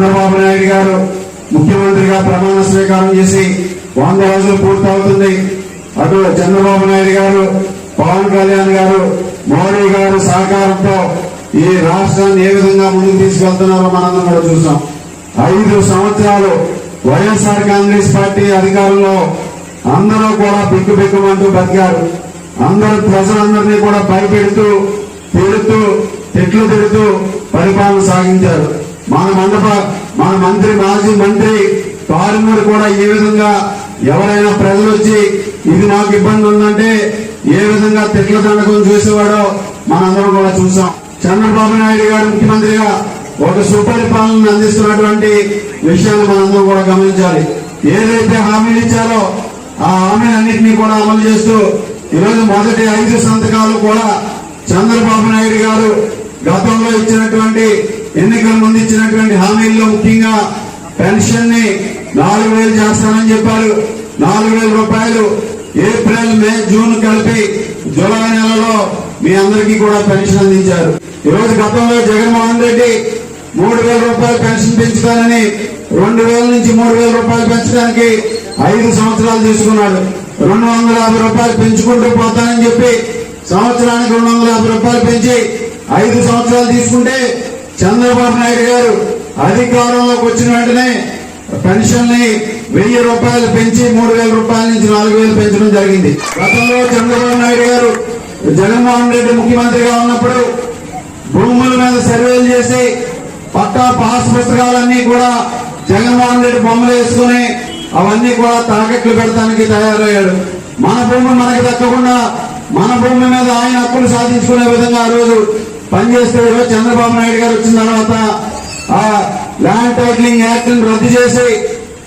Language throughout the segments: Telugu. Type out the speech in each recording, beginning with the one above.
చంద్రబాబు నాయుడు గారు ముఖ్యమంత్రిగా ప్రమాణ స్వీకారం చేసి వంద రోజులు పూర్తవుతుంది. అటు చంద్రబాబు నాయుడు గారు పవన్ కళ్యాణ్ గారు మోడీ గారు సహకారంతో ఈ రాష్ట్రాన్ని ఏ విధంగా ముందుకు తీసుకెళ్తున్నారో మనందరం కూడా చూసాం. ఐదు సంవత్సరాలు వైఎస్ఆర్ కాంగ్రెస్ పార్టీ అధికారంలో అందరూ కూడా బిక్కు బిక్కుమంటూ బతికారు. అందరు ప్రజలందరినీ కూడా భయపెడుతూ తిడుతూ తిట్లు తిడుతూ పరిపాలన సాగించారు. మన మండప మన మంత్రి మాజీ మంత్రి కారుమూరి కూడా ఏ విధంగా ఎవరైనా ప్రజలు వచ్చి ఇది మాకు ఇబ్బంది ఉందంటే ఏ విధంగా తిట్ల దండకం చూసేవాడో మనందరం కూడా చూసాం. చంద్రబాబు నాయుడు గారు ముఖ్యమంత్రిగా ఒక సుపరిపాలన అందిస్తున్నటువంటి విషయాన్ని మనందరం కూడా గమనించాలి. ఏదైతే హామీలు ఇచ్చారో ఆ హామీలన్నింటినీ కూడా అమలు చేస్తూ ఈరోజు మొదటి ఐదు సంతకాలు కూడా చంద్రబాబు నాయుడు గారు గతంలో ఇచ్చినటువంటి ఎన్నికల ముందు ఇచ్చినటువంటి హామీల్లో ముఖ్యంగా పెన్షన్ని నాలుగు వేలు చేస్తానని చెప్పారు. నాలుగు వేల రూపాయలు ఏప్రిల్ మే జూన్ కలిపి జూలై నెలలో మీ అందరికీ కూడా పెన్షన్ అందించారు. ఈరోజు గతంలో జగన్మోహన్ రెడ్డి మూడు వేల రూపాయలు పెన్షన్ పెంచుతానని రెండు వేల నుంచి మూడు వేల రూపాయలు పెంచడానికి ఐదు సంవత్సరాలు తీసుకున్నాడు. రెండు వందల యాభై రూపాయలు పెంచుకుంటూ పోతానని చెప్పి సంవత్సరానికి రెండు వందల యాభై రూపాయలు పెంచి ఐదు సంవత్సరాలు తీసుకుంటే చంద్రబాబు నాయుడు గారు అధికారంలోకి వచ్చిన వెంటనే పెన్షన్ని వెయ్యి రూపాయలు పెంచి మూడు వేల రూపాయల నుంచి నాలుగు వేలు పెంచడం జరిగింది. గతంలో చంద్రబాబు నాయుడు గారు జగన్మోహన్ రెడ్డి ముఖ్యమంత్రిగా ఉన్నప్పుడు భూముల మీద సర్వేలు చేసి పక్కా పాస్ పుస్తకాలన్నీ కూడా జగన్మోహన్ రెడ్డి బొమ్మలు వేసుకుని అవన్నీ కూడా తాకట్లు పెడతానికి తయారయ్యాడు. మన భూమి మనకి దక్కకుండా మన భూమి మీద ఆయన హక్కులు సాధించుకునే విధంగా ఆ రోజు పనిచేస్తే ఈరోజు చంద్రబాబు నాయుడు గారు వచ్చిన తర్వాత ఆ ల్యాండ్ టైటిలింగ్ యాక్ట్ రద్దు చేసి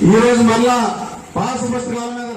ఈ రోజు మళ్ళా పాస్ పుస్తకాల మీద